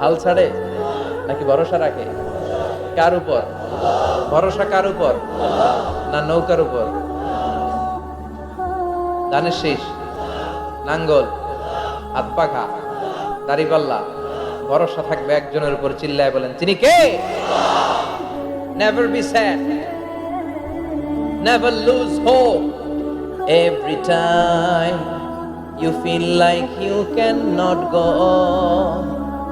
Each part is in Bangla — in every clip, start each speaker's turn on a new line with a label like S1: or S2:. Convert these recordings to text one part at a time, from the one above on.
S1: হাল ছাড়ে নাকি ভরসা রাখে? কার উপর? ভরসা কার উপর? না নৌকার উপর? ধানের শীষ, নাঙ্গল, হাত পাখা দাড়িপাল্লা ভরসা থাকবে একজনের উপর, চিল্লায় বলেন, তিনি কে? Never be sad never lose hope every time you feel like you cannot go on.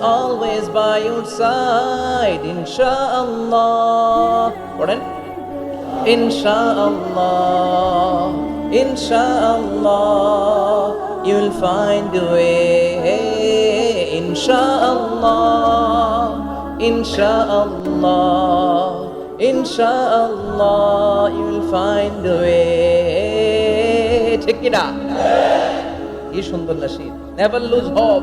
S1: always by your side. Insha'Allah. Pardon? Insha'Allah. Insha'Allah. You'll find a way. Insha'Allah. Insha'Allah, Insha'Allah, you'll find a way. ঠিক কিনা কি সুন্দর Nasir never lose hope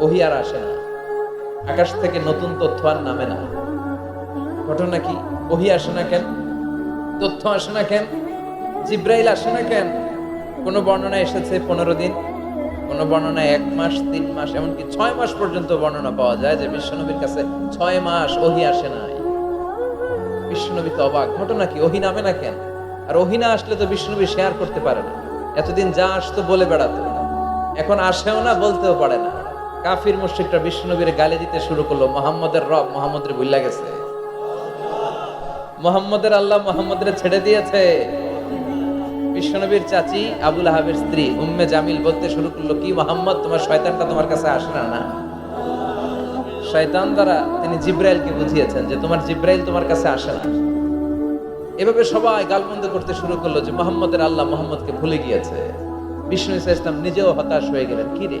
S1: ওহি আর আসে না। আকাশ থেকে নতুন তথ্য আর নামে না। ঘটনা কি? ওহি আসে না কেন? তথ্য আসে না কেন? জিব্রাইল আসে না কেন? কোন বর্ণনা এসেছে পনেরো দিন? কোন বর্ণনায় এক মাস, তিন মাস, এমনকি ছয় মাস পর্যন্ত বর্ণনা পাওয়া যায় যে বিশ্বনবীর কাছে ছয় মাস ওহি আসে নাই। বিশ্বনবী তো অবাক। ঘটনা কি? ওহি নামে না কেন? আর ওহি না আসলে তো বিশ্বনবী শেয়ার করতে পারে না। এতদিন যা আসতো বলে বেড়াতো। এখন আসেও না, বলতেও পারে না। কাফির মুশ্রিকরা বিশ্বনবীর গালি দিতে শুরু করল। মোহাম্মদের রব মোহাম্মদের ভুল্লা গেছে। মোহাম্মদের আল্লাহ মোহাম্মদের ছেড়ে দিয়েছে। বিশ্বনবীর চাচি আবুল আহাবের স্ত্রী উম্মে জামিল বলতে শুরু করল, কি মোহাম্মদ, তোমার শয়তানটা তোমার কাছে আসে না না? শয়তান দ্বারা তিনি জিব্রাইলকে বুঝিয়েছেন যে তোমার জিব্রাইল তোমার কাছে আসে না। এভাবে সবাই গালমন্দ করতে শুরু করল যে মোহাম্মদের আল্লাহ মোহাম্মদকে ভুলে গিয়েছে। বিষ্ণু ইসা ইসলাম নিজেও হতাশ হয়ে গেলেন, কি রে?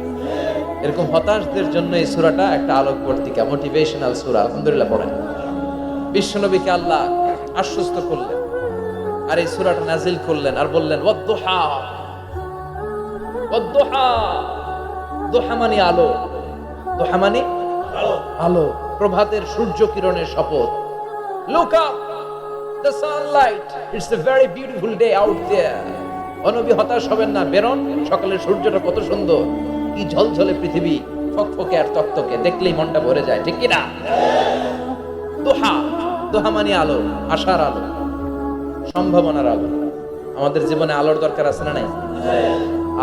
S1: এরকম হতাশদের জন্য এই সুরাটা একটা আলোক বর্তিকা মোটিভেশনাল সুরা, আলহামদুলিল্লাহ পড়েন বিশ্বনবীকে আল্লাহ আশ্বস্ত করলেন আর এই সুরাটা নাজিল করলেন আর বললেন, ওয়াদ্দুহা। ওয়াদ্দুহা। দোহা মানে আলো। দোহা মানে আলো। প্রভাতের সূর্য কিরণের শপথ। Look up the sunlight it's a very beautiful day out there অনবী হতাশ হবেন না, বেরোন। সকালের সূর্যটা কত সুন্দর। কি ঝলঝলে পৃথিবী ফকফকে আর তক্তকে? দেখলেই মনটা ভরে যায়, ঠিক কিনা? দোহা দোহা মানে আলো, আশার আলো, সম্ভাবনার আলো। আমাদের জীবনে আলোর দরকার আছে না নাই?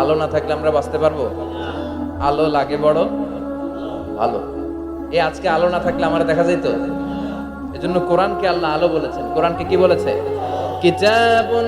S1: আলো না থাকলে আমরা বাঁচতে পারব? আলো লাগে বড় আলো এ আজকে আলো না থাকলে আমার দেখা যেত এজন্য কোরআনকে আল্লাহ আলো বলেছেন। কোরআনকে কি বলেছে? কিতাবুন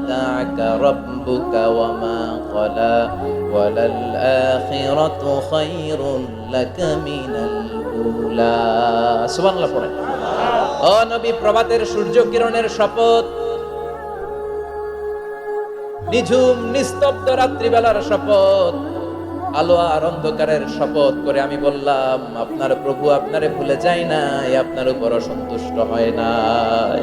S1: ودعك ربك وما قلى وللآخرة خير لك من الأولى সুবহান আল্লাহ পড়েন ও নবী প্রভাতের সূর্য কিরণের শপথ নিঝুম নিস্তব্ধ রাত্রিবেলার শপথ আলো আর অন্ধকারের শপথ করে আমি বললাম আপনার প্রভু আপনারে ভুলে যায় নাই আপনার উপর অসন্তুষ্ট হয় নাই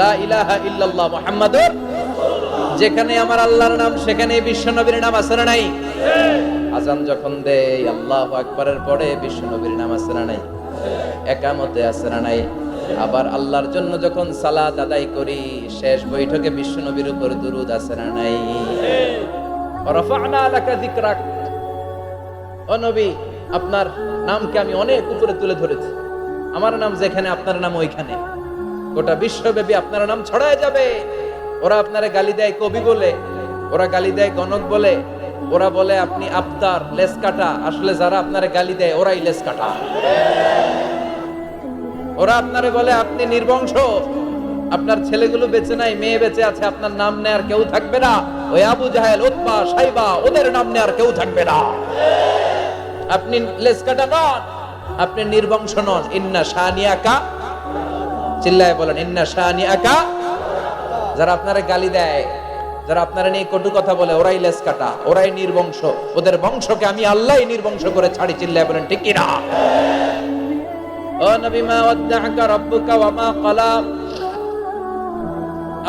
S1: লা ইলাহা ইল্লাল্লাহ মুহাম্মাদুর যেখানে আমার আল্লাহর নাম সেখানে বিশ্ব নবীর নাম আছে না নাই? আজান যখন দেয় আল্লাহ আকবারের পরে বিশ্ব নবীর নাম আছে না নাই? একামতে আছে না নাই? আবার আল্লাহর জন্য যখন সালাত আদায় করি শেষ বৈঠকে বিশ্ব নবীর উপর দুরুদ আছে না নাই? রফা'না লাকা যিকরাক। ও নবী আপনার নামকে আমি অনেক উপরে তুলে ধরেছি। আমার নাম যেখানে আপনার নাম ওইখানে। গোটা বিশ্বব্যাপী আপনার নাম ছড়ায় যাবে। ওরা আপনারে গালি দেয় কবি বলে, ওরা গালি দেয় গণক বলে, ওরা বলে আপনি আবদার লেস কাটা আসলে যারা আপনারে গালি দেয় ওরাই লেস কাটা ওরা আপনারে বলে আপনি নির্বংশ, আপনার ছেলেগুলো বেঁচে নাই, মেয়ে বেঁচে আছে, আপনার নাম নেয়ার কেউ থাকবে না। ওই আবু জাহেল, উতবা, সাইবা, ওদের নাম নেয়ার কেউ থাকবে না। আপনি লেস কাটা নন, আপনি নির্বংশ নন। ইন্না শানিয়াকা চিল্লায় বলেন, ইন্না শানিয়াকা যারা আপনারে গালি দেয়, যারা আপনারা নিয়ে কটু কথা বলে, ওরাই লেস কাটা ওরাই নির্বংশ। ওদের বংশকে আমি আল্লাহ নির্বংশ করে ছাড়ি, চিল্লায় বলেন, ঠিক ক্বালা।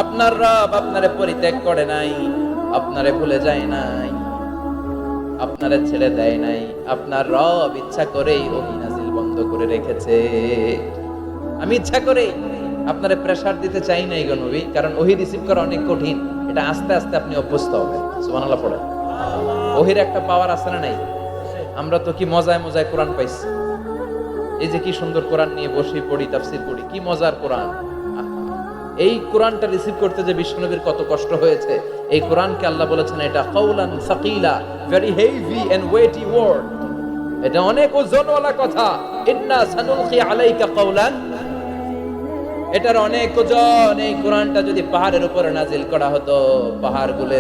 S1: আপনার রব আপনারে পরিত্যাগ করে নাই, আপনারে ভুলে যায় নাই, আপনারে ছেড়ে দেয় নাই। আপনার রব ইচ্ছা করেই ওহি নাজিল বন্ধ করে রেখেছে। আমি ইচ্ছা করে আপনারে প্রেসার দিতে চাই নাই গো নবী, কারণ ওহি রিসিভ করা অনেক কঠিন। এটা আস্তে আস্তে আপনি অভ্যস্ত হবেন। সুবহানাল্লাহ পড়ে ওহির একটা পাওয়ার আছে না নাই? আমরা তো কি মজায় মজায় কোরআন পাইছি। এই যে কি সুন্দর কোরআন নিয়ে বসে পড়ি, তাফসির পড়ি, কি মজার কোরআন। এই কোরআনটা রিসিভ করতে যে বিষ্ণুনবীর কত কষ্ট হয়েছে, এই কোরআনকে আল্লাহ বলেছেন এটা কাউলান সাকিলা very heavy and weighty word এটা অনেক ওজনওয়ালা কথা। ইন্না সানুলকি আলাইকা কাউলান এটার অনেক ওজন। এই কোরআনটা যদি পাহাড়ের উপরে নাজিল করা হতো পাহাড় গুলে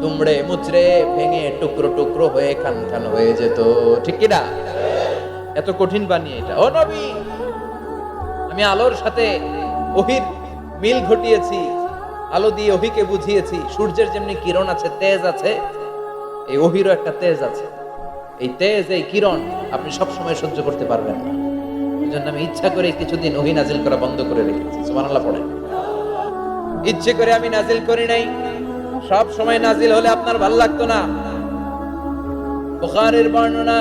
S1: দুমড়ে মুচড়ে ভেঙে টুকরো টুকরো হয়ে খান খান হয়ে যেত। ঠিক কি না? এত কঠিন বানিয়ে এটা। ও নবী, আমি আলোর সাথে ওহির মিল ঘটিয়েছি, আলো দিয়ে ওহিকে বুঝিয়েছি। সূর্যের যেমনি কিরণ আছে, তেজ আছে, এই ওহিরও একটা তেজ আছে। এই তেজ, এই কিরণ আপনি সব সময় সহ্য করতে পারবেন না। জন্য আমি ইচ্ছা করে কিছুদিন ওহি নাজিল করা বন্ধ করে রেখেছি। সুবহানাল্লাহ পড়ে ইচ্ছে করে আমি নাজিল করি নাই। সব সময় নাজিল হলে আপনার ভালো লাগতো না। বর্ণনা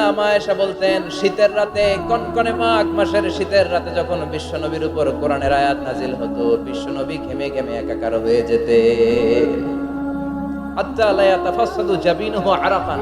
S1: বলতেন, শীতের রাতে, কনকনে মাঘ মাসের শীতের রাতে যখন বিশ্বনবীর উপর কোরআনের আয়াত নাজিল হতো, বিশ্বনবী ঘেমে ঘেমে একাকার হয়ে যেতে হাত্তা লা ইয়াতাফাসাদু জাবিনুহু আরাকান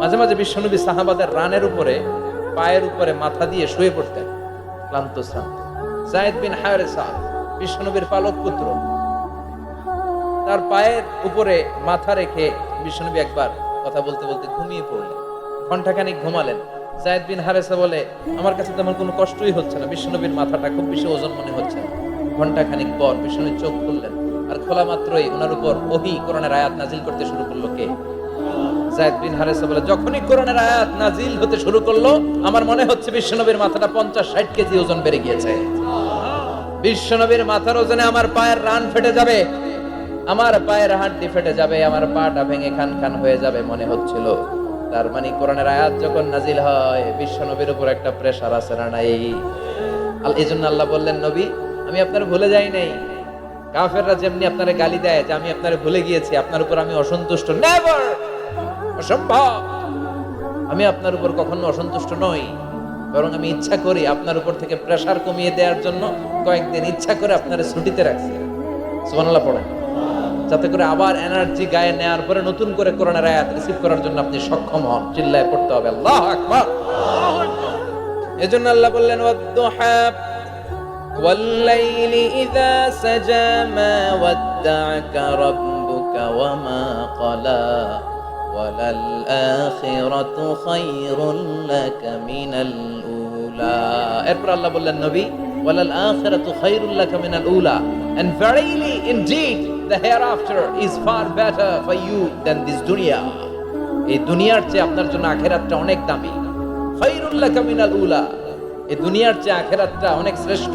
S1: মাঝে মাঝে বিশ্বনবী সাহাবাদের রানের উপরে, পায়ের উপরে মাথা দিয়ে শুয়ে পড়তেন। ক্লান্ত, শ্রান্ত। জায়েদ বিন হায়রেসা বিশ্বনবীর পালক পুত্র, তার পায়ের উপরে মাথা রেখে বিষ্ণুনবী একবার কথা বলতে বলতে ঘুমিয়ে পড়লেন। ঘন্টাখানিক ঘুমালেন। জায়েদ বিন হারেসা বলে, আমার কাছে তেমন কোনো কষ্টই হচ্ছে না। বিশ্বনবীর মাথাটা খুব বেশি ওজন মনে হচ্ছে না। ঘন্টাখানিক পর বিষ্ণুনবী চোখ খুললেন। আর খোলা মাত্রই ওনার উপর ওহি কোরআনের আয়াত নাজিল করতে শুরু করল কে? যখনই কোরআনের আয়াত নাজিল হতে শুরু করল, আমার মনে হচ্ছে বিশ্বনবীর মাথাটা পঞ্চাশ ষাট কেজি ওজন বেড়ে গিয়েছে। বিশ্বনবীর মাথার ওজনে আমার পায়ের রান ফেটে যাবে। আমার পায়ের হাড্ডি ফেটে যাবে, আমার পাটা ভেঙে খান খান হয়ে যাবে মনে হচ্ছিল। তার মানে কোরআনের আয়াত যখন নাজিল হয়, বিশ্বনবীর উপর একটা প্রেসার আছে না নাই? এই জন্য আল্লাহ বললেন, নবী, আমি আপনার ভুলে যাই নাই। কাফেররা যেমনি আপনারে গালি দেয়, যে আমি আপনারে ভুলে গিয়েছি, আপনার উপর আমি অসন্তুষ্ট। নেভার অসম্ভব আমি আপনার উপর কখনো অসন্তুষ্ট নই বরং আমি ইচ্ছা করি আপনার উপর থেকে প্রেসার কমিয়ে দেওয়ার জন্য কয়েকদিন ইচ্ছা করে আপনার ছুটিতে রাখছি সুবহানাল্লাহ পড়েন যাতে করে আবার এনার্জি গায়ে নেওয়ার পরে নতুন করে করোনার আয়াত রিসিভ করার জন্য আপনি সক্ষম হন চিল্লায় পড়তে হবে আল্লাহ আকবার এজন্য আল্লাহ বললেন ওয়াদ্দুহা والليل إذا سجى ما ودعك ربك وما قلى ওয়ালাল উলা। এরপর আল্লাহ বললেন, নবী ওয়ালাল আখিরাতু খায়রুল লাকা মিনাল উলা। And verily indeed, the after is far better for you than this দুনিয়া। এই দুনিয়ার চেয়ে আপনার জন্য আখেরাতটা অনেক দামি। খায়রুল লাকা মিনাল উলা। এই দুনিয়ার চেয়ে আখেরাতটা অনেক শ্রেষ্ঠ।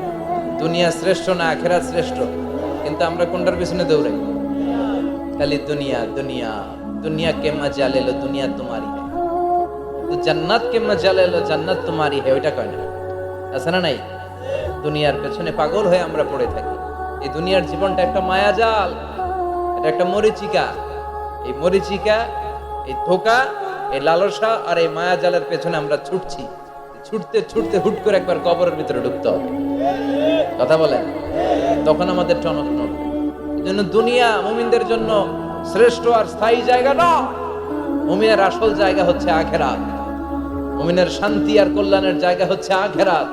S1: দুনিয়া শ্রেষ্ঠ না আখেরাত শ্রেষ্ঠ? কিন্তু আমরা কোনটার পিছনে দৌড়াই? খালি দুনিয়া দুনিয়া দুনিয়া কে মজা লেলো দুনিয়া তোমারি है তো জান্নাত কে মজা লেলো জান্নাত তোমারি হে, ওইটা কয় না? আছে না নাই? দুনিয়ার পেছনে পাগল হয়ে আমরা পড়ে থাকি। এই দুনিয়ার জীবনটা একটা মায়াজাল এটা একটা মরিচিকা। এই মরিচিকা, এই ধোকা, এই লালসা আর এই মায়াজালের পেছনে আমরা ছুটছি। ছুটতে ছুটতে হুট করে একবার কবরের ভিতরে ঢুকতে হবে। কথা বলেন? তখন আমাদের টনক নড়বে। জন্য দুনিয়া মুমিনদের জন্য শ্রেষ্ঠ আর স্থায়ী জায়গা না। মুমিনের আসল জায়গা হচ্ছে আখেরাত। মুমিনের শান্তি আর কল্যাণের জায়গা হচ্ছে আখেরাত।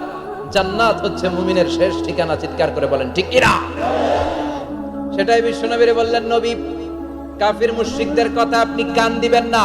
S1: জান্নাত হচ্ছে মুমিনের শেষ ঠিকানা, চিৎকার করে বলেন, ঠিক কিনা? সেটাই বিশ্বনবীরে বললেন, নবী, কাফির মুশরিকদের কথা আপনি কান দিবেন না।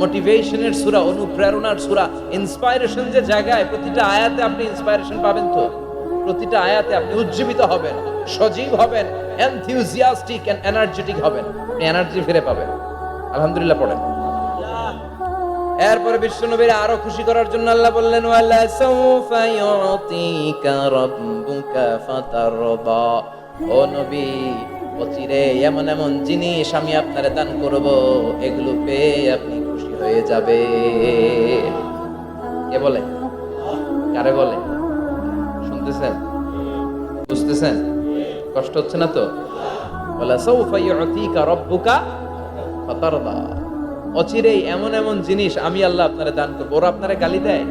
S1: মোটিভেশনের সূরা, অনুপ্রেরণার সূরা ইন্সপাইরেশন যে জায়গায় প্রতিটা আয়াতে আপনি ইন্সপাইরেশন পাবেন তো? প্রতিটা আয়াতে আপনি উজ্জীবিত হবেন, সজীব হবেন এনথিউজিয়াস্টিক এন্ড এনার্জেটিক হবেন, আপনি এনার্জি ফিরে পাবেন। আলহামদুলিল্লাহ পড়েন। এরপরে বিশ্বনবীর আরও খুশি করার জন্য আল্লাহ বললেন, ওয়ালা সাউফা রাব্বুকা ফাতারদা। ও নবী, অচিরে এমন এমন জিনিস আমি আপনারে দান করব, এগুলো পেয়ে আপনি হয়ে যাবে। কে বলে? কারে বলে? শুনতেছেন? বুঝতেছেন? কষ্ট হচ্ছে না তো? ওয়ালা সাউফা ইউতিকা রাব্বুকা ফাতারদা। অচিরেই এমন এমন জিনিস আমি আল্লাহ আপনারে দান করব। ওরা আপনারে গালি দেয়।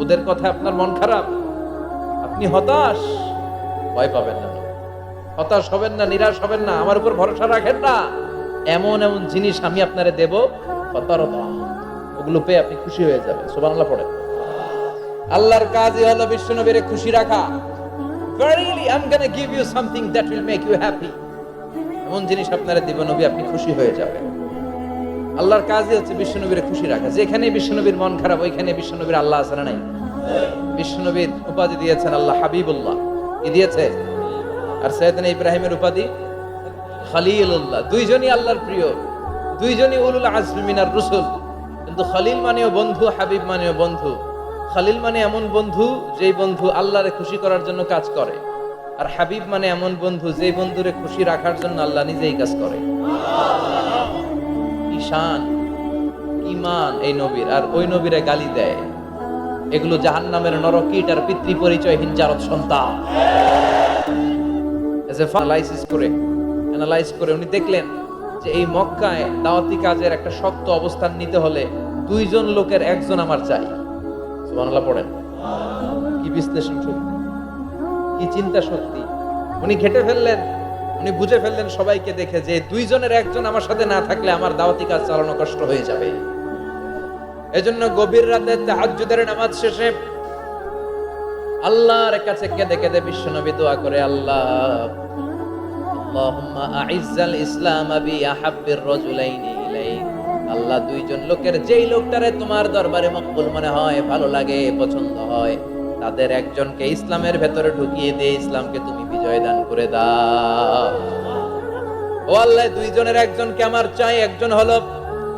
S1: ওদের কথা আপনার মন খারাপ। আপনি হতাশ। ভয় পাবেন না। হতাশ হবেন না, নিরাশ হবেন না। আমার উপর ভরসা রাখেন না। এমন এমন জিনিস আমি আপনারে দেব ওগুলো পেয়ে আপনি খুশি হয়ে যাবেন। সুবহানাল্লাহ পড়ে আল্লাহর কাজই হলো বিশ্বনবীরে খুশি রাখা। Verily, I'm gonna give you something that will make you happy. এমন জিনিস আপনারা দিব নবী আপনি খুশি হয়ে যাবেন। আল্লাহর কাজই হচ্ছে বিশ্বনবীর খুশি রাখা। যেখানে বিশ্বনবীর মন খারাপ ওইখানে বিশ্বনবীর আল্লাহ আছে না নাই? বিশ্বনবীর উপাধি দিয়েছেন আল্লাহ হাবিবুল্লাহ। কি দিয়েছে? আর সৈয়দনা ইব্রাহিমের উপাধি খালিলুল্লাহ। দুইজনই আল্লাহর প্রিয়। দুইজনই উলুল আজমি মিনার রসুল। কিন্তু খালিল মানেও বন্ধু, হাবিব মানেও বন্ধু। খালিল মানে এমন বন্ধু যেই বন্ধু আল্লাহরে খুশি করার জন্য কাজ করে। আর হাবিব মানে এমন বন্ধু যেই বন্ধুরে খুশি রাখার জন্য আল্লাহ নিজেই কাজ করে। ইস শান, কি মান এই নবীর। আর ওই নবীরে গালি দেয়। এগুলো জাহান্নামের নরকিট আর পিতৃ পরিচয় হিনজারত সন্তান অ্যানালাইসিস করে অ্যানালাইজ করে উনি দেখলেন যে এই মক্কায় দাওয়াতি কাজের একটা শক্ত অবস্থান নিতে হলে দুইজন লোকের একজন আমার চাই। সুবহানাল্লাহ পড়েন। কি বিশ্লেষণ শক্তি কি চিন্তা শক্তি উনি ঘেটে ফেললেন, উনি বুঝে ফেললেন সবাইকে দেখে যে দুইজনের একজন আমার সাথে না থাকলে আমার দাওয়াতি কাজ চালানো কষ্ট হয়ে যাবে। এজন্য গভীর রাতে তাহাজ্জুদের নামাজ শেষে আল্লাহর কাছে কেঁদে কেঁদে বিশ্বনবী দোয়া করে, আল্লাহ আল্লাহুম্মা আইজ্জাল ইসলাম বি আহাব্বির রাজুলাইনি ইলাইক। আল্লাহ দুইজন লোকের যেই লোকটারে তোমার দরবারে মকবুল মনে হয়, ভালো লাগে, পছন্দ হয়, তাদের একজনকে ইসলামের ভেতরে ঢুকিয়ে দিয়ে ইসলামকে তুমি বিজয় দান করে দাও। আল্লাহ, দুইজনের একজনকে আমার চাই, একজন হলো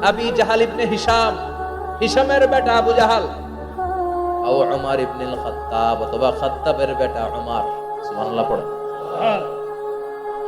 S1: আবি জাহাল ইবনে হিসাম হিসামের বেটা আবু জাহাল। ও উমার ইবনুল খাত্তাব, অথবা খাত্তাবের বেটা উমার। সুবহানাল্লাহ, পড়ে।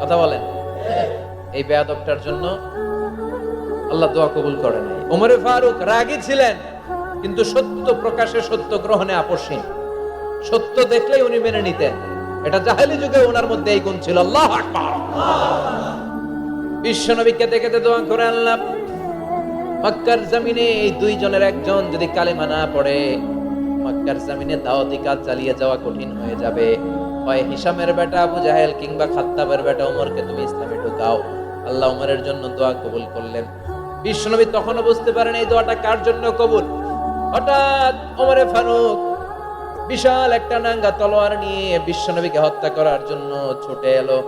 S1: কথা বলেন। এই বেয়াদবটার জন্য আল্লাহ দোয়া কবুল করে নাই। ওমরে ফারুক রাগী ছিলেন, কিন্তু সত্য প্রকাশে সত্য গ্রহণে আপসহীন সত্য দেখলেই উনি মেনে নিতেন। এটা জাহেলি যুগে ওনার মধ্যে এই গুণ ছিল। আল্লাহ আকবার। বিশ্ব নবীকে দেখে দোয়া করে আল্লাহ মক্কার জমিনে এই দুইজনের একজন যদি কালেমা না পড়ে, মক্কার জমিনে দাওয়াতি কাজ চালিয়ে যাওয়া কঠিন হয়ে যাবে। হয় হিসামের বেটা আবু জাহেল কিংবা খাত্তাবের বেটা ওমরকে তুমি ইসলামে ঢুকাও। আল্লাহ ওমরের জন্য দোয়া কবুল করলেন। বিশ্বনবী তখনও বুঝতে পারেন এই দোয়াটা কার জন্য কবুল? হঠাৎ ওমরে ফারুক বিশাল একটা নাঙ্গা তলোয়ার নিয়ে বিশ্বনবীকে হত্যা করার জন্য ছুটে এলো।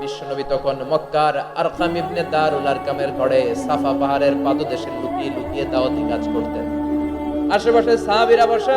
S1: বিশ্বনবী তখন মক্কার আরকাম ইবনে দারুল আরকামের ঘরে সাফা পাহাড়ের পাদদেশে লুকিয়ে লুকিয়ে দাওয়াতি কাজ করতেন। আশেপাশে সাহাবীরা বসা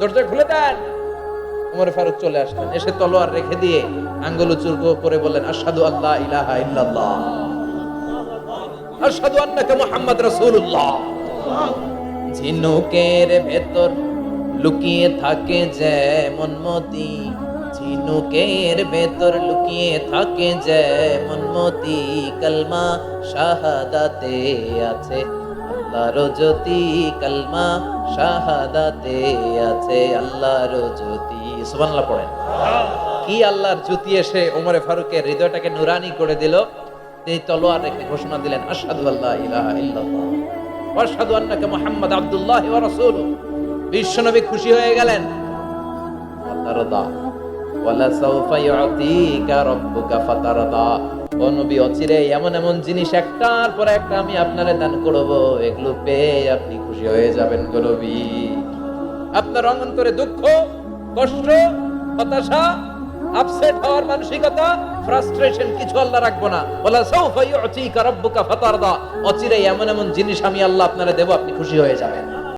S1: দরজা খুলে দেন। উমর ফারুক চলে আসলেন। এসে তলোয়ার রেখে দিয়ে আঙ্গুল উঁচু করে বললেন, আশহাদু আল্লাহ ইলাহা ইল্লাল্লাহ। আশহাদু আন্নাকা মুহাম্মদ রাসূলুল্লাহ। ঝিনুকের ভেতর লুকিয়ে থাকে যেমন মতি। ঝিনুকের ভেতর লুকিয়ে থাকে যেমন মতি। কলমা শাহাদাতে আছে। আল্লাহর জ্যোতি, কলমা শাহাদাতে আছে আল্লাহর জ্যোতি। সুবহানাল্লাহ পড়েন। কি আল্লাহর জ্যোতি এসে ওমরে ফারুকের হৃদয়টাকে নুরানি করে দিল? তিনি তলোয়ার রেখে ঘোষণা দিলেন, আশহাদু আল্লাহ ইলাহা ইল্লাল্লাহ ওয়াশহাদু আন্নাকা মুহাম্মাদ আব্দুল্লাহ ওয়া রাসূলুহু। বিশ্বনবী খুশি হয়ে গেলেন। ফাতারদা ও নবী, অচিরে এমন এমন জিনিস একটার পর একটা আমি আপনারে দান করব, এগুলো পেয়ে আপনি খুশি হয়ে যাবেন আপনার অন্তরে দুঃখ, কষ্ট, হতাশা আপসেট হওয়ার মানসিকতা ফ্রাস্ট্রেশন কিছু আল্লাহ রাখব না। ওলা অচিরে এমন এমন জিনিস আমি আল্লাহ আপনারে দেব, আপনি খুশি হয়ে যাবেন।